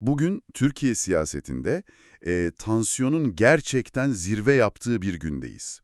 Bugün Türkiye siyasetinde e, tansiyonun gerçekten zirve yaptığı bir gündeyiz.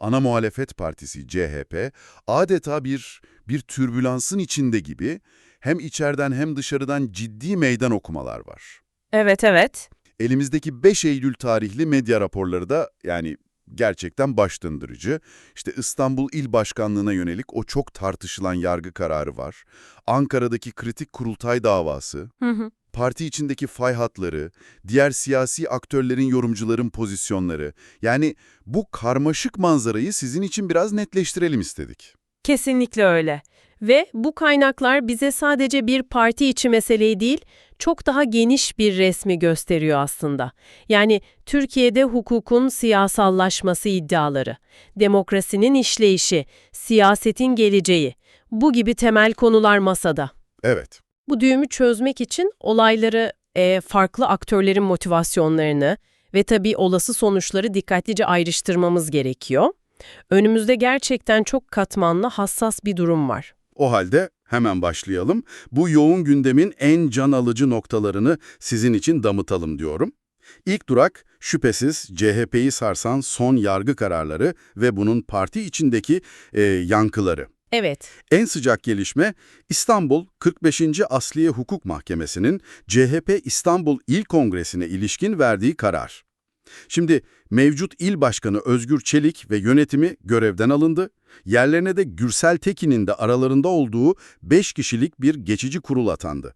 Ana muhalefet partisi CHP adeta bir bir türbülansın içinde gibi hem içeriden hem dışarıdan ciddi meydan okumalar var. Evet, evet. Elimizdeki 5 Eylül tarihli medya raporları da yani gerçekten baş döndürücü. İşte İstanbul İl Başkanlığı'na yönelik o çok tartışılan yargı kararı var. Ankara'daki kritik kurultay davası, Hı hı. Parti içindeki fay hatları, diğer siyasi aktörlerin yorumcuların pozisyonları. Yani bu karmaşık manzarayı sizin için biraz netleştirelim istedik. Kesinlikle öyle. Ve bu kaynaklar bize sadece bir parti içi meseleyi değil, çok daha geniş bir resmi gösteriyor aslında. Yani Türkiye'de hukukun siyasallaşması iddiaları, demokrasinin işleyişi, siyasetin geleceği, bu gibi temel konular masada. Evet, Bu düğümü çözmek için olayları, e, farklı aktörlerin motivasyonlarını ve tabii olası sonuçları dikkatlice ayrıştırmamız gerekiyor. Önümüzde gerçekten çok katmanlı, hassas bir durum var. o halde hemen başlayalım. Bu yoğun gündemin en can alıcı noktalarını sizin için damıtalım diyorum. İlk durak şüphesiz CHP'yi sarsan son yargı kararları ve bunun parti içindeki e, yankıları. Evet, En sıcak gelişme İstanbul 45. Asliye Hukuk Mahkemesi'nin CHP İstanbul İl Kongresi'ne ilişkin verdiği karar. Şimdi mevcut il başkanı Özgür Çelik ve yönetimi görevden alındı. Yerlerine de Gürsel Tekin'in de aralarında olduğu 5 kişilik bir geçici kurul atandı.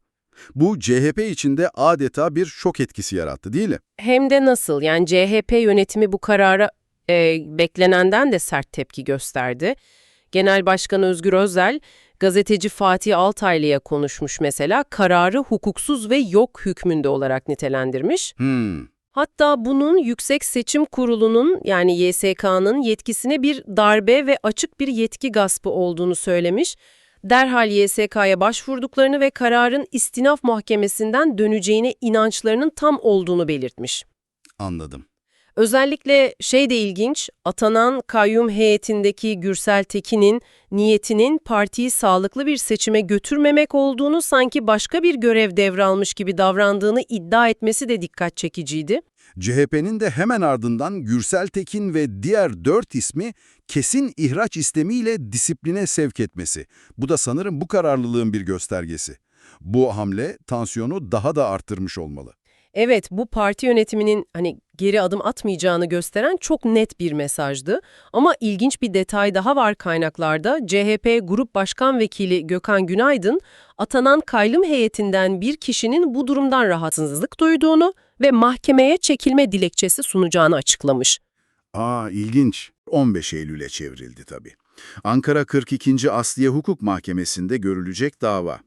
Bu CHP içinde adeta bir şok etkisi yarattı değil mi? hem de nasıl? Yani CHP yönetimi bu karara e, beklenenden de sert tepki gösterdi. Genel Başkan Özgür Özel, gazeteci Fatih Altaylı'ya konuşmuş mesela, kararı hukuksuz ve yok hükmünde olarak nitelendirmiş. Hmm, Hatta bunun Yüksek Seçim Kurulu'nun yani YSK'nın yetkisine bir darbe ve açık bir yetki gaspı olduğunu söylemiş. Derhal YSK'ya başvurduklarını ve kararın istinaf mahkemesinden döneceğine inançlarının tam olduğunu belirtmiş. anladım. Özellikle şey de ilginç, atanan kayyum heyetindeki Gürsel Tekin'in niyetinin partiyi sağlıklı bir seçime götürmemek olduğunu sanki başka bir görev devralmış gibi davrandığını iddia etmesi de dikkat çekiciydi. CHP'nin de hemen ardından Gürsel Tekin ve diğer dört ismi kesin ihraç istemiyle disipline sevk etmesi. Bu da sanırım bu kararlılığın bir göstergesi. Bu hamle tansiyonu daha da arttırmış olmalı. Evet, bu parti yönetiminin hani geri adım atmayacağını gösteren çok net bir mesajdı. Ama ilginç bir detay daha var kaynaklarda. CHP Grup Başkan Vekili Gökhan Günaydın, atanan kaylım heyetinden bir kişinin bu durumdan rahatsızlık duyduğunu ve mahkemeye çekilme dilekçesi sunacağını açıklamış. Aa ilginç. 15 Eylül'e çevrildi tabii. Ankara 42. Asliye Hukuk Mahkemesi'nde görülecek dava.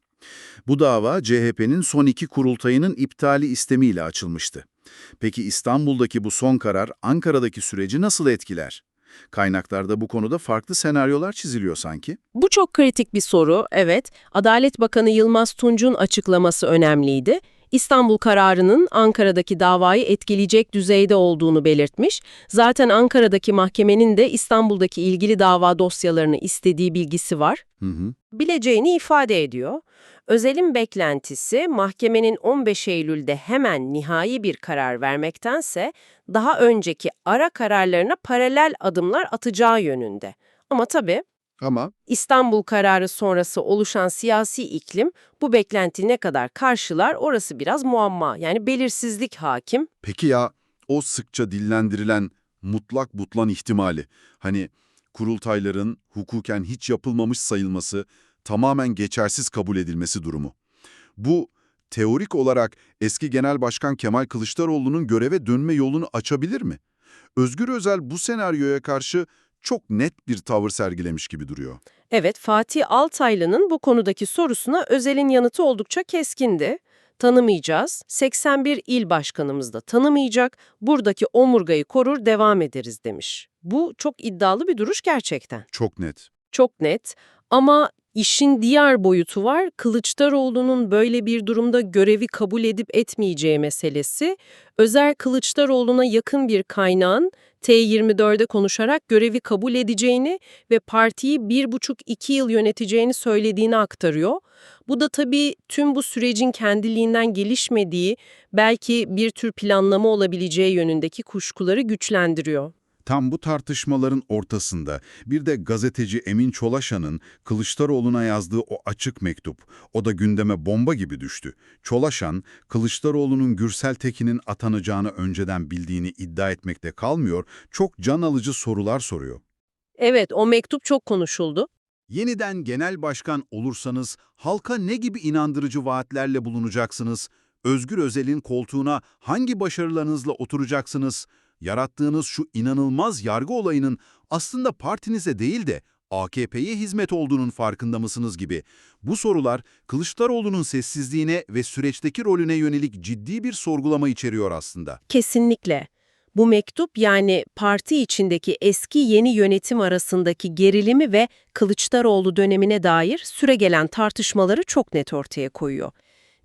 Bu dava CHP'nin son iki kurultayının iptali istemiyle açılmıştı. Peki İstanbul'daki bu son karar Ankara'daki süreci nasıl etkiler? Kaynaklarda bu konuda farklı senaryolar çiziliyor sanki. Bu çok kritik bir soru, evet. Adalet Bakanı Yılmaz Tunç'un açıklaması önemliydi. İstanbul kararının Ankara'daki davayı etkileyecek düzeyde olduğunu belirtmiş. Zaten Ankara'daki mahkemenin de İstanbul'daki ilgili dava dosyalarını istediği bilgisi var. Hı hı. Bileceğini ifade ediyor. Özel'in beklentisi mahkemenin 15 Eylül'de hemen nihai bir karar vermektense daha önceki ara kararlarına paralel adımlar atacağı yönünde. Ama tabii Ama İstanbul kararı sonrası oluşan siyasi iklim bu beklenti ne kadar karşılar orası biraz muamma. Yani belirsizlik hakim. Peki ya o sıkça dillendirilen mutlak butlan ihtimali, hani kurultayların hukuken hiç yapılmamış sayılması, tamamen geçersiz kabul edilmesi durumu. Bu teorik olarak eski Genel Başkan Kemal Kılıçdaroğlu'nun göreve dönme yolunu açabilir mi? Özgür Özel bu senaryoya karşı çok net bir tavır sergilemiş gibi duruyor. Evet Fatih Altaylı'nın bu konudaki sorusuna Özel'in yanıtı oldukça keskindi. Tanımayacağız, 81 il başkanımız da tanımayacak, buradaki omurgayı korur devam ederiz demiş. Bu çok iddialı bir duruş gerçekten. Çok net. Çok net ama işin diğer boyutu var. Kılıçdaroğlu'nun böyle bir durumda görevi kabul edip etmeyeceği meselesi. Özer Kılıçdaroğlu'na yakın bir kaynağın T24'de konuşarak görevi kabul edeceğini ve partiyi bir buçuk iki yıl yöneteceğini söylediğini aktarıyor. Bu da tabii tüm bu sürecin kendiliğinden gelişmediği, belki bir tür planlama olabileceği yönündeki kuşkuları güçlendiriyor. Tam bu tartışmaların ortasında bir de gazeteci Emin Çolaşan'ın Kılıçdaroğlu'na yazdığı o açık mektup, o da gündeme bomba gibi düştü. Çolaşan, Kılıçdaroğlu'nun Gürsel Tekin'in atanacağını önceden bildiğini iddia etmekte kalmıyor, çok can alıcı sorular soruyor. Evet, o mektup çok konuşuldu. Yeniden genel başkan olursanız halka ne gibi inandırıcı vaatlerle bulunacaksınız? Özgür Özel'in koltuğuna hangi başarılarınızla oturacaksınız? Yarattığınız şu inanılmaz yargı olayının aslında partinize değil de AKP'ye hizmet olduğunun farkında mısınız gibi. Bu sorular Kılıçdaroğlu'nun sessizliğine ve süreçteki rolüne yönelik ciddi bir sorgulama içeriyor aslında. Kesinlikle. Bu mektup yani parti içindeki eski yeni yönetim arasındaki gerilimi ve Kılıçdaroğlu dönemine dair süregelen tartışmaları çok net ortaya koyuyor.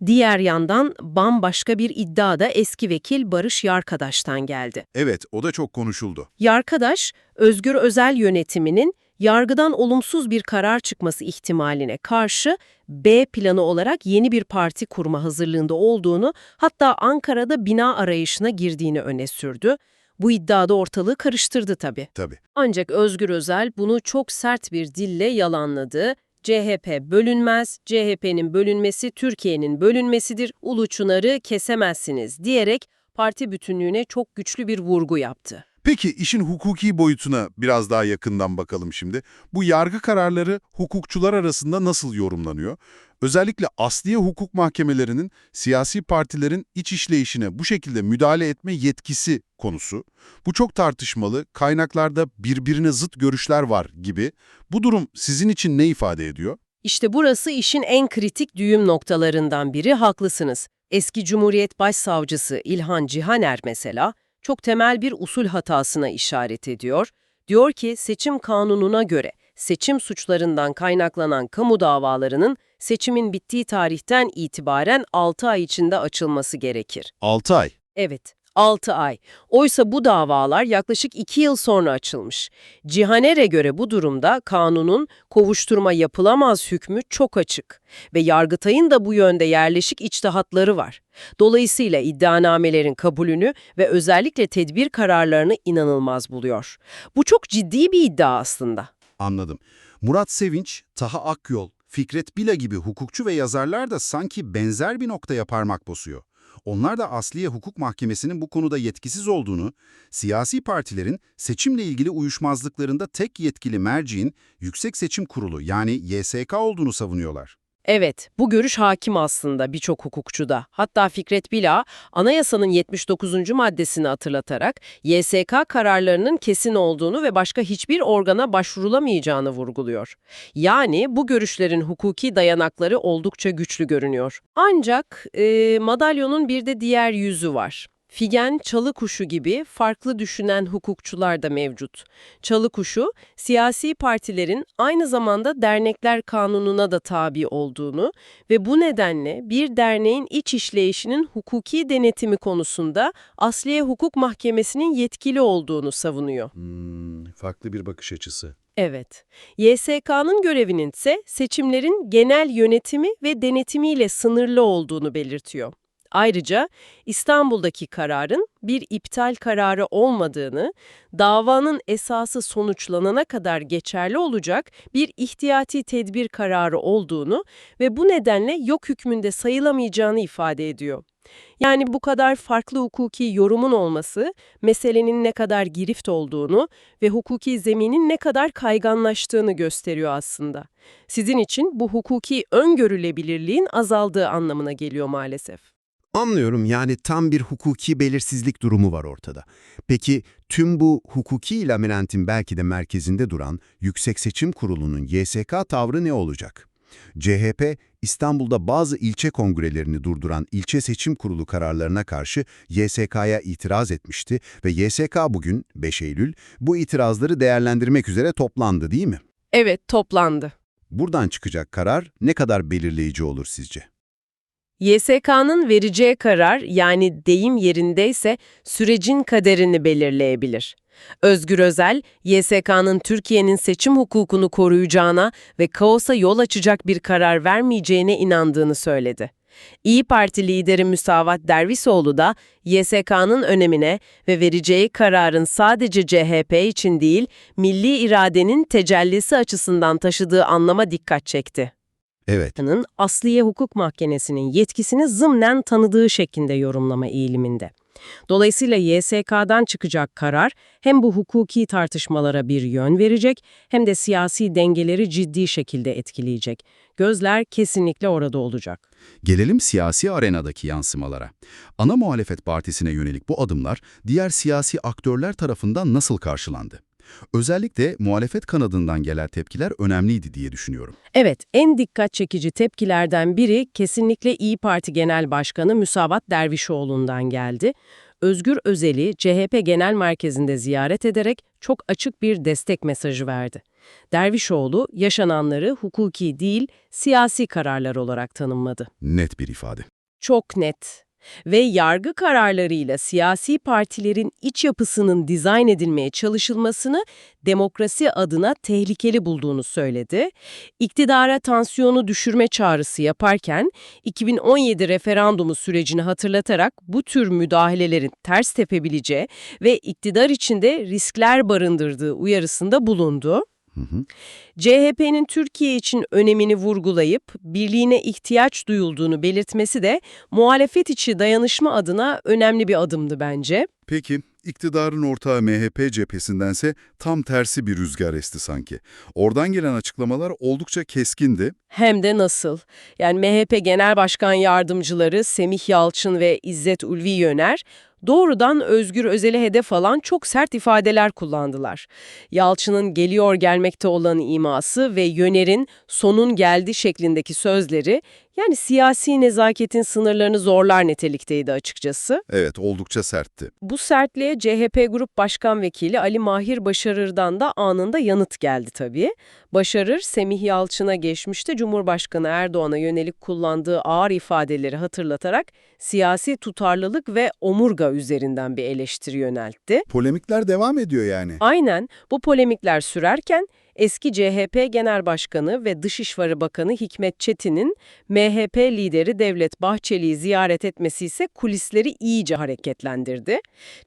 Diğer yandan bambaşka bir iddia da eski vekil Barış Yarkadaş'tan geldi. Evet, o da çok konuşuldu. Yarkadaş, Özgür Özel yönetiminin yargıdan olumsuz bir karar çıkması ihtimaline karşı B planı olarak yeni bir parti kurma hazırlığında olduğunu, hatta Ankara'da bina arayışına girdiğini öne sürdü. Bu iddia da ortalığı karıştırdı tabii. Tabii. Ancak Özgür Özel bunu çok sert bir dille yalanladı. CHP bölünmez, CHP'nin bölünmesi Türkiye'nin bölünmesidir, ulu çınarı kesemezsiniz diyerek parti bütünlüğüne çok güçlü bir vurgu yaptı. Peki işin hukuki boyutuna biraz daha yakından bakalım şimdi. Bu yargı kararları hukukçular arasında nasıl yorumlanıyor? Özellikle asliye hukuk mahkemelerinin siyasi partilerin iç işleyişine bu şekilde müdahale etme yetkisi konusu. Bu çok tartışmalı, kaynaklarda birbirine zıt görüşler var gibi. Bu durum sizin için ne ifade ediyor? İşte burası işin en kritik düğüm noktalarından biri, haklısınız. Eski Cumhuriyet Başsavcısı İlhan Cihaner mesela çok temel bir usul hatasına işaret ediyor. Diyor ki seçim kanununa göre seçim suçlarından kaynaklanan kamu davalarının seçimin bittiği tarihten itibaren 6 ay içinde açılması gerekir. 6 ay. Evet, 6 ay. Oysa bu davalar yaklaşık 2 yıl sonra açılmış. Cihaner'e göre bu durumda kanunun kovuşturma yapılamaz hükmü çok açık ve Yargıtay'ın da bu yönde yerleşik içtihatları var. Dolayısıyla iddianamelerin kabulünü ve özellikle tedbir kararlarını inanılmaz buluyor. Bu çok ciddi bir iddia aslında. Anladım. Murat Sevinç, Taha Akyol, Fikret Bila gibi hukukçu ve yazarlar da sanki benzer bir noktaya parmak basıyor. Onlar da Asliye Hukuk Mahkemesi'nin bu konuda yetkisiz olduğunu, siyasi partilerin seçimle ilgili uyuşmazlıklarında tek yetkili merciğin Yüksek Seçim Kurulu yani YSK olduğunu savunuyorlar. Evet, bu görüş hakim aslında birçok hukukçuda. Hatta Fikret Bila, anayasanın 79. maddesini hatırlatarak YSK kararlarının kesin olduğunu ve başka hiçbir organa başvurulamayacağını vurguluyor. Yani bu görüşlerin hukuki dayanakları oldukça güçlü görünüyor. Ancak e, madalyonun bir de diğer yüzü var. Figen, Çalıkuşu gibi farklı düşünen hukukçular da mevcut. Çalıkuşu, siyasi partilerin aynı zamanda dernekler kanununa da tabi olduğunu ve bu nedenle bir derneğin iç işleyişinin hukuki denetimi konusunda Asliye Hukuk Mahkemesi'nin yetkili olduğunu savunuyor. Hmm, farklı bir bakış açısı. Evet, YSK'nın görevinin ise seçimlerin genel yönetimi ve denetimiyle sınırlı olduğunu belirtiyor. Ayrıca İstanbul'daki kararın bir iptal kararı olmadığını, davanın esası sonuçlanana kadar geçerli olacak bir ihtiyati tedbir kararı olduğunu ve bu nedenle yok hükmünde sayılamayacağını ifade ediyor. Yani bu kadar farklı hukuki yorumun olması, meselenin ne kadar girift olduğunu ve hukuki zeminin ne kadar kayganlaştığını gösteriyor aslında. Sizin için bu hukuki öngörülebilirliğin azaldığı anlamına geliyor maalesef. Anlıyorum yani tam bir hukuki belirsizlik durumu var ortada. Peki tüm bu hukuki lamirentin belki de merkezinde duran Yüksek Seçim Kurulu'nun YSK tavrı ne olacak? CHP, İstanbul'da bazı ilçe kongrelerini durduran ilçe seçim kurulu kararlarına karşı YSK'ya itiraz etmişti ve YSK bugün 5 Eylül bu itirazları değerlendirmek üzere toplandı değil mi? Evet, toplandı. Buradan çıkacak karar ne kadar belirleyici olur sizce? YSK'nın vereceği karar yani deyim yerindeyse sürecin kaderini belirleyebilir. Özgür Özel, YSK'nın Türkiye'nin seçim hukukunu koruyacağına ve kaosa yol açacak bir karar vermeyeceğine inandığını söyledi. İyi Parti lideri Müsavat Dervisoğlu da YSK'nın önemine ve vereceği kararın sadece CHP için değil, milli iradenin tecellisi açısından taşıdığı anlama dikkat çekti. Evet. Asliye Hukuk Mahkemesi'nin yetkisini zımnen tanıdığı şeklinde yorumlama eğiliminde. Dolayısıyla YSK'dan çıkacak karar hem bu hukuki tartışmalara bir yön verecek hem de siyasi dengeleri ciddi şekilde etkileyecek. Gözler kesinlikle orada olacak. Gelelim siyasi arenadaki yansımalara. Ana muhalefet partisine yönelik bu adımlar diğer siyasi aktörler tarafından nasıl karşılandı? Özellikle muhalefet kanadından gelen tepkiler önemliydi diye düşünüyorum. Evet, en dikkat çekici tepkilerden biri kesinlikle İyi Parti Genel Başkanı Müsavat Dervişoğlu'ndan geldi. Özgür Özel'i CHP Genel Merkezi'nde ziyaret ederek çok açık bir destek mesajı verdi. Dervişoğlu, yaşananları hukuki değil, siyasi kararlar olarak tanımladı. Net bir ifade. Çok net. Ve yargı kararlarıyla siyasi partilerin iç yapısının dizayn edilmeye çalışılmasını demokrasi adına tehlikeli bulduğunu söyledi. İktidara tansiyonu düşürme çağrısı yaparken 2017 referandumu sürecini hatırlatarak bu tür müdahalelerin ters tepebileceği ve iktidar içinde riskler barındırdığı uyarısında bulundu. CHP'nin Türkiye için önemini vurgulayıp birliğine ihtiyaç duyulduğunu belirtmesi de muhalefet içi dayanışma adına önemli bir adımdı bence. Peki, iktidarın ortağı MHP cephesindense tam tersi bir rüzgar esti sanki. Oradan gelen açıklamalar oldukça keskindi. Hem de nasıl? Yani MHP Genel Başkan Yardımcıları Semih Yalçın ve İzzet Ulvi Yöner doğrudan Özgür Özel'e hedef alan çok sert ifadeler kullandılar. Yalçın'ın geliyor gelmekte olan iması ve Yöner'in sonun geldi şeklindeki sözleri yani siyasi nezaketin sınırlarını zorlar nitelikteydi açıkçası. Evet, oldukça sertti. Bu sertliğe CHP Grup Başkan Vekili Ali Mahir Başarır'dan da anında yanıt geldi tabii. Başarır, Semih Yalçın'a geçmişte Cumhurbaşkanı Erdoğan'a yönelik kullandığı ağır ifadeleri hatırlatarak siyasi tutarlılık ve omurga üzerinden bir eleştiri yöneltti. Polemikler devam ediyor yani. Aynen bu polemikler sürerken eski CHP Genel Başkanı ve Dışişleri Bakanı Hikmet Çetin'in MHP lideri Devlet Bahçeli'yi ziyaret etmesi ise kulisleri iyice hareketlendirdi.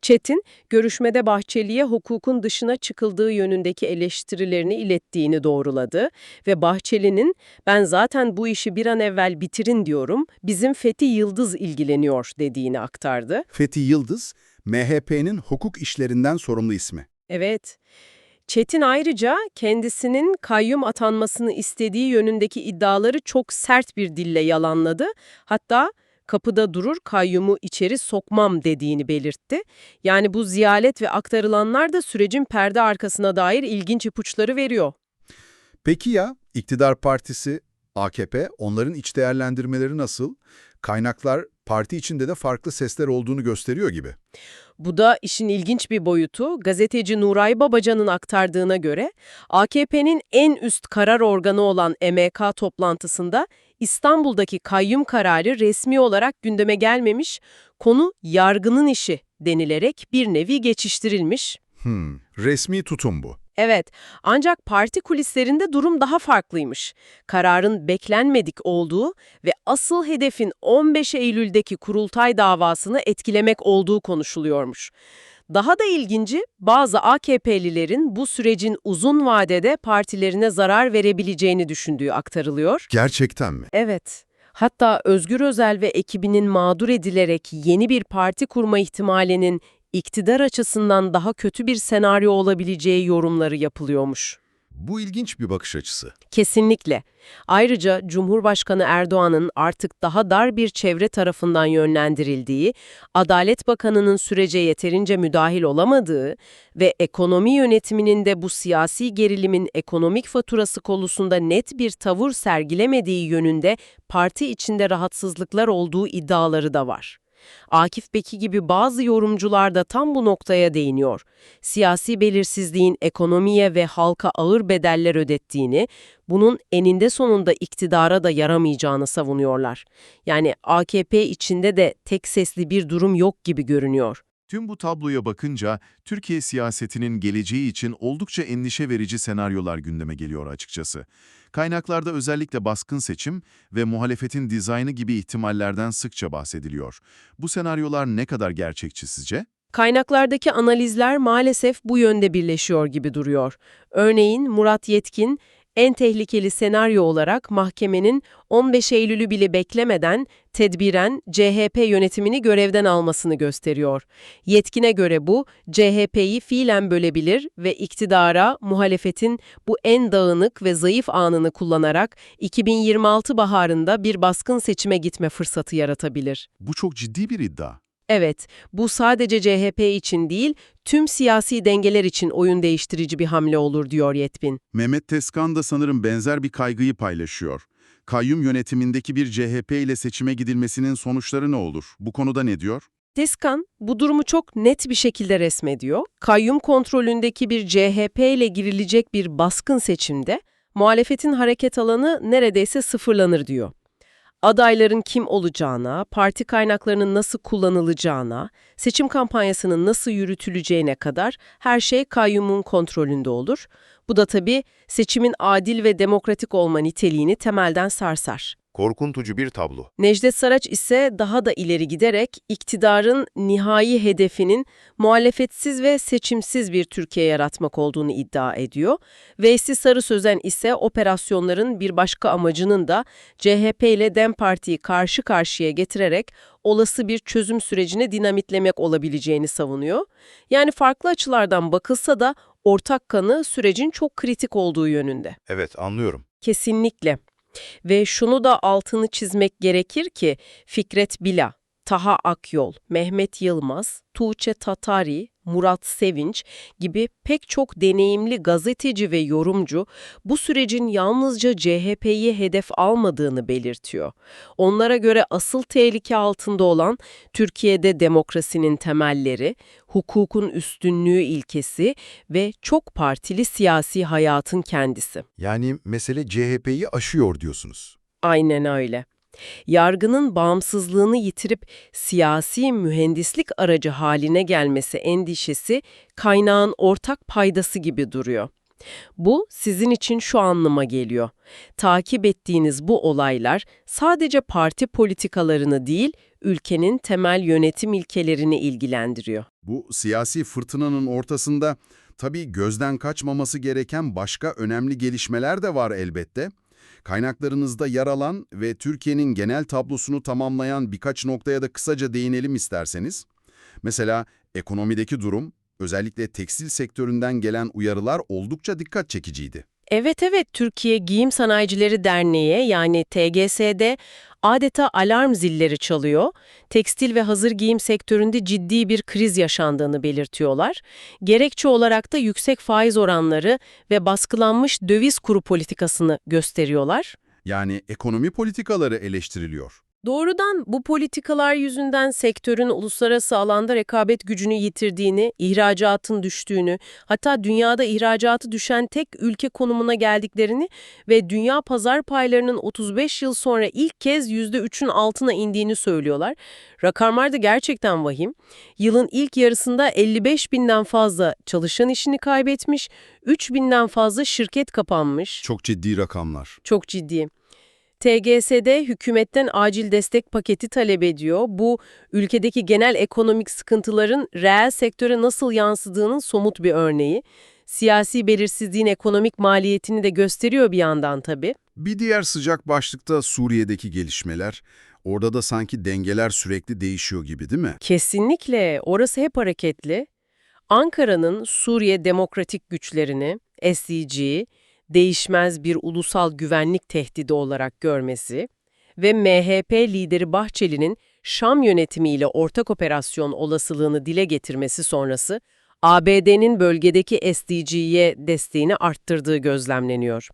Çetin, görüşmede Bahçeli'ye hukukun dışına çıkıldığı yönündeki eleştirilerini ilettiğini doğruladı ve Bahçeli'nin ben zaten bu işi bir an evvel bitirin diyorum, bizim Fethi Yıldız ilgileniyor dediğini aktardı. Fethi Yıldız, MHP'nin hukuk işlerinden sorumlu ismi. Evet. Çetin ayrıca kendisinin kayyum atanmasını istediği yönündeki iddiaları çok sert bir dille yalanladı. Hatta kapıda durur kayyumu içeri sokmam dediğini belirtti. Yani bu ziyaret ve aktarılanlar da sürecin perde arkasına dair ilginç ipuçları veriyor. Peki ya iktidar partisi, AKP, onların iç değerlendirmeleri nasıl? Kaynaklar parti içinde de farklı sesler olduğunu gösteriyor gibi. Bu da işin ilginç bir boyutu. Gazeteci Nuray Babacan'ın aktardığına göre AKP'nin en üst karar organı olan MK toplantısında İstanbul'daki kayyum kararı resmi olarak gündeme gelmemiş, konu yargının işi denilerek bir nevi geçiştirilmiş. Hmm, resmi tutum bu. Evet, ancak parti kulislerinde durum daha farklıymış. Kararın beklenmedik olduğu ve asıl hedefin 15 Eylül'deki kurultay davasını etkilemek olduğu konuşuluyormuş. Daha da ilginci, bazı AKP'lilerin bu sürecin uzun vadede partilerine zarar verebileceğini düşündüğü aktarılıyor. Gerçekten mi? Evet. Hatta Özgür Özel ve ekibinin mağdur edilerek yeni bir parti kurma ihtimalinin iktidar açısından daha kötü bir senaryo olabileceği yorumları yapılıyormuş. Bu ilginç bir bakış açısı. Kesinlikle. Ayrıca Cumhurbaşkanı Erdoğan'ın artık daha dar bir çevre tarafından yönlendirildiği, Adalet Bakanı'nın sürece yeterince müdahil olamadığı ve ekonomi yönetiminin de bu siyasi gerilimin ekonomik faturası konusunda net bir tavır sergilemediği yönünde parti içinde rahatsızlıklar olduğu iddiaları da var. Akif Beki gibi bazı yorumcular da tam bu noktaya değiniyor. Siyasi belirsizliğin ekonomiye ve halka ağır bedeller ödettiğini, bunun eninde sonunda iktidara da yaramayacağını savunuyorlar. Yani AKP içinde de tek sesli bir durum yok gibi görünüyor. Tüm bu tabloya bakınca Türkiye siyasetinin geleceği için oldukça endişe verici senaryolar gündeme geliyor açıkçası. Kaynaklarda özellikle baskın seçim ve muhalefetin dizaynı gibi ihtimallerden sıkça bahsediliyor. Bu senaryolar ne kadar gerçekçi sizce? Kaynaklardaki analizler maalesef bu yönde birleşiyor gibi duruyor. Örneğin Murat Yetkin, en tehlikeli senaryo olarak mahkemenin 15 Eylül'ü bile beklemeden tedbiren CHP yönetimini görevden almasını gösteriyor. Yetkine göre bu, CHP'yi fiilen bölebilir ve iktidara muhalefetin bu en dağınık ve zayıf anını kullanarak 2026 baharında bir baskın seçime gitme fırsatı yaratabilir. Bu çok ciddi bir iddia. Evet, bu sadece CHP için değil, tüm siyasi dengeler için oyun değiştirici bir hamle olur diyor Yetbin. Mehmet Tezkan da sanırım benzer bir kaygıyı paylaşıyor. Kayyum yönetimindeki bir CHP ile seçime gidilmesinin sonuçları ne olur? Bu konuda ne diyor? Teskan bu durumu çok net bir şekilde resmediyor. Kayyum kontrolündeki bir CHP ile girilecek bir baskın seçimde muhalefetin hareket alanı neredeyse sıfırlanır diyor. Adayların kim olacağına, parti kaynaklarının nasıl kullanılacağına, seçim kampanyasının nasıl yürütüleceğine kadar her şey kayyumun kontrolünde olur. Bu da tabii seçimin adil ve demokratik olma niteliğini temelden sarsar. Korkuntucu bir tablo. Necdet Saraç ise daha da ileri giderek iktidarın nihai hedefinin muhalefetsiz ve seçimsiz bir Türkiye yaratmak olduğunu iddia ediyor. Veysi Sarı Sözen ise operasyonların bir başka amacının da CHP ile DEM Parti'yi karşı karşıya getirerek olası bir çözüm sürecine dinamitlemek olabileceğini savunuyor. Yani farklı açılardan bakılsa da ortak kanı sürecin çok kritik olduğu yönünde. Evet, anlıyorum. Kesinlikle. Ve şunu da altını çizmek gerekir ki Fikret Bila, Taha Akyol, Mehmet Yılmaz, Tuğçe Tatari, Murat Sevinç gibi pek çok deneyimli gazeteci ve yorumcu bu sürecin yalnızca CHP'yi hedef almadığını belirtiyor. Onlara göre asıl tehlike altında olan Türkiye'de demokrasinin temelleri, hukukun üstünlüğü ilkesi ve çok partili siyasi hayatın kendisi. Yani mesele CHP'yi aşıyor diyorsunuz. Aynen öyle. Yargının bağımsızlığını yitirip siyasi mühendislik aracı haline gelmesi endişesi kaynağın ortak paydası gibi duruyor. Bu sizin için şu anlama geliyor. Takip ettiğiniz bu olaylar sadece parti politikalarını değil, ülkenin temel yönetim ilkelerini ilgilendiriyor. Bu siyasi fırtınanın ortasında tabii gözden kaçmaması gereken başka önemli gelişmeler de var elbette. Kaynaklarınızda yer alan ve Türkiye'nin genel tablosunu tamamlayan birkaç noktaya da kısaca değinelim isterseniz. Mesela ekonomideki durum, özellikle tekstil sektöründen gelen uyarılar oldukça dikkat çekiciydi. Evet evet Türkiye Giyim Sanayicileri Derneği yani TGS'de adeta alarm zilleri çalıyor. Tekstil ve hazır giyim sektöründe ciddi bir kriz yaşandığını belirtiyorlar. Gerekçe olarak da yüksek faiz oranları ve baskılanmış döviz kuru politikasını gösteriyorlar. Yani ekonomi politikaları eleştiriliyor. Doğrudan bu politikalar yüzünden sektörün uluslararası alanda rekabet gücünü yitirdiğini, ihracatın düştüğünü, hatta dünyada ihracatı düşen tek ülke konumuna geldiklerini ve dünya pazar paylarının 35 yıl sonra ilk kez %3'ün altına indiğini söylüyorlar. Rakamlar da gerçekten vahim. Yılın ilk yarısında 55 binden fazla çalışan işini kaybetmiş, 3 binden fazla şirket kapanmış. Çok ciddi rakamlar. Çok ciddi. TGS'de hükümetten acil destek paketi talep ediyor. Bu ülkedeki genel ekonomik sıkıntıların reel sektöre nasıl yansıdığının somut bir örneği. Siyasi belirsizliğin ekonomik maliyetini de gösteriyor bir yandan tabii. Bir diğer sıcak başlıkta Suriye'deki gelişmeler. Orada da sanki dengeler sürekli değişiyor gibi değil mi? Kesinlikle orası hep hareketli. Ankara'nın Suriye Demokratik Güçlerini, SDG, değişmez bir ulusal güvenlik tehdidi olarak görmesi ve MHP lideri Bahçeli'nin Şam yönetimiyle ortak operasyon olasılığını dile getirmesi sonrası ABD'nin bölgedeki SDG'ye desteğini arttırdığı gözlemleniyor.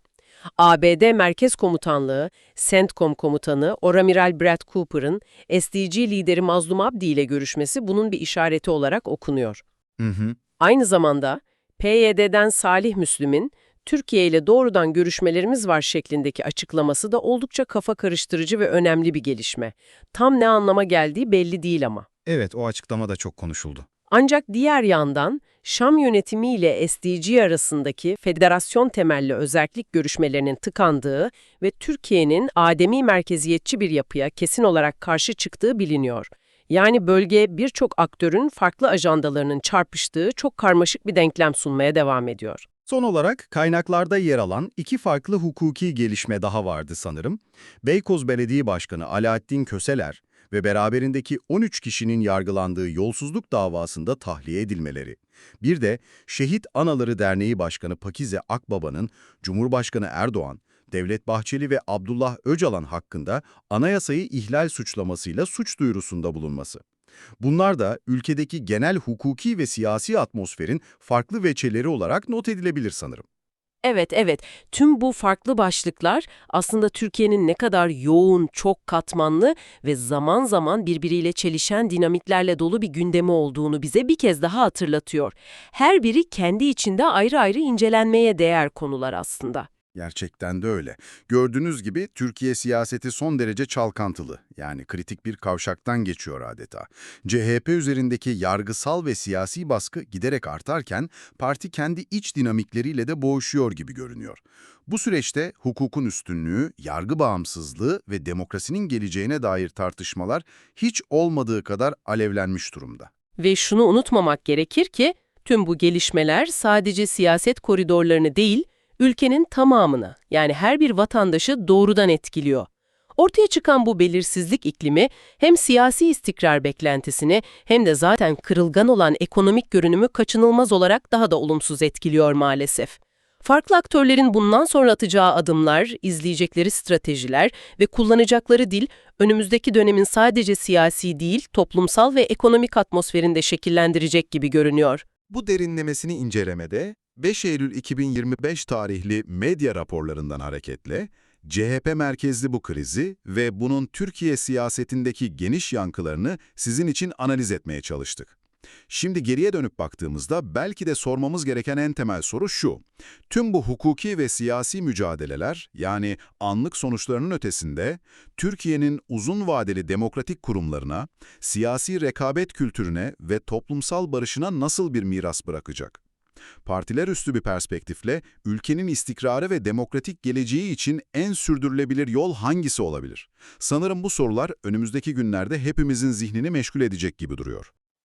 ABD Merkez Komutanlığı, CENTCOM Komutanı Oramiral Brad Cooper'ın SDG lideri Mazlum Abdi ile görüşmesi bunun bir işareti olarak okunuyor. Hı hı. Aynı zamanda PYD'den Salih Müslüm'ün Türkiye ile doğrudan görüşmelerimiz var şeklindeki açıklaması da oldukça kafa karıştırıcı ve önemli bir gelişme. Tam ne anlama geldiği belli değil ama. Evet, o açıklama da çok konuşuldu. Ancak diğer yandan Şam yönetimi ile SDG arasındaki federasyon temelli özellik görüşmelerinin tıkandığı ve Türkiye'nin ademi merkeziyetçi bir yapıya kesin olarak karşı çıktığı biliniyor. Yani bölge birçok aktörün farklı ajandalarının çarpıştığı çok karmaşık bir denklem sunmaya devam ediyor. Son olarak kaynaklarda yer alan iki farklı hukuki gelişme daha vardı sanırım. Beykoz Belediye Başkanı Alaaddin Köseler ve beraberindeki 13 kişinin yargılandığı yolsuzluk davasında tahliye edilmeleri. Bir de Şehit Anaları Derneği Başkanı Pakize Akbaba'nın Cumhurbaşkanı Erdoğan, Devlet Bahçeli ve Abdullah Öcalan hakkında anayasayı ihlal suçlamasıyla suç duyurusunda bulunması. Bunlar da ülkedeki genel hukuki ve siyasi atmosferin farklı veçeleri olarak not edilebilir sanırım. Evet, evet. Tüm bu farklı başlıklar aslında Türkiye'nin ne kadar yoğun, çok katmanlı ve zaman zaman birbiriyle çelişen dinamiklerle dolu bir gündemi olduğunu bize bir kez daha hatırlatıyor. Her biri kendi içinde ayrı ayrı incelenmeye değer konular aslında. Gerçekten de öyle. Gördüğünüz gibi Türkiye siyaseti son derece çalkantılı. Yani kritik bir kavşaktan geçiyor adeta. CHP üzerindeki yargısal ve siyasi baskı giderek artarken parti kendi iç dinamikleriyle de boğuşuyor gibi görünüyor. Bu süreçte hukukun üstünlüğü, yargı bağımsızlığı ve demokrasinin geleceğine dair tartışmalar hiç olmadığı kadar alevlenmiş durumda. Ve şunu unutmamak gerekir ki tüm bu gelişmeler sadece siyaset koridorlarını değil, ülkenin tamamını yani her bir vatandaşı doğrudan etkiliyor. Ortaya çıkan bu belirsizlik iklimi hem siyasi istikrar beklentisini hem de zaten kırılgan olan ekonomik görünümü kaçınılmaz olarak daha da olumsuz etkiliyor maalesef. Farklı aktörlerin bundan sonra atacağı adımlar, izleyecekleri stratejiler ve kullanacakları dil önümüzdeki dönemin sadece siyasi değil, toplumsal ve ekonomik atmosferini de şekillendirecek gibi görünüyor. Bu derinlemesini incelemede 5 Eylül 2025 tarihli medya raporlarından hareketle CHP merkezli bu krizi ve bunun Türkiye siyasetindeki geniş yankılarını sizin için analiz etmeye çalıştık. Şimdi geriye dönüp baktığımızda belki de sormamız gereken en temel soru şu. Tüm bu hukuki ve siyasi mücadeleler yani anlık sonuçlarının ötesinde Türkiye'nin uzun vadeli demokratik kurumlarına, siyasi rekabet kültürüne ve toplumsal barışına nasıl bir miras bırakacak? Partiler üstü bir perspektifle ülkenin istikrarı ve demokratik geleceği için en sürdürülebilir yol hangisi olabilir? Sanırım bu sorular önümüzdeki günlerde hepimizin zihnini meşgul edecek gibi duruyor.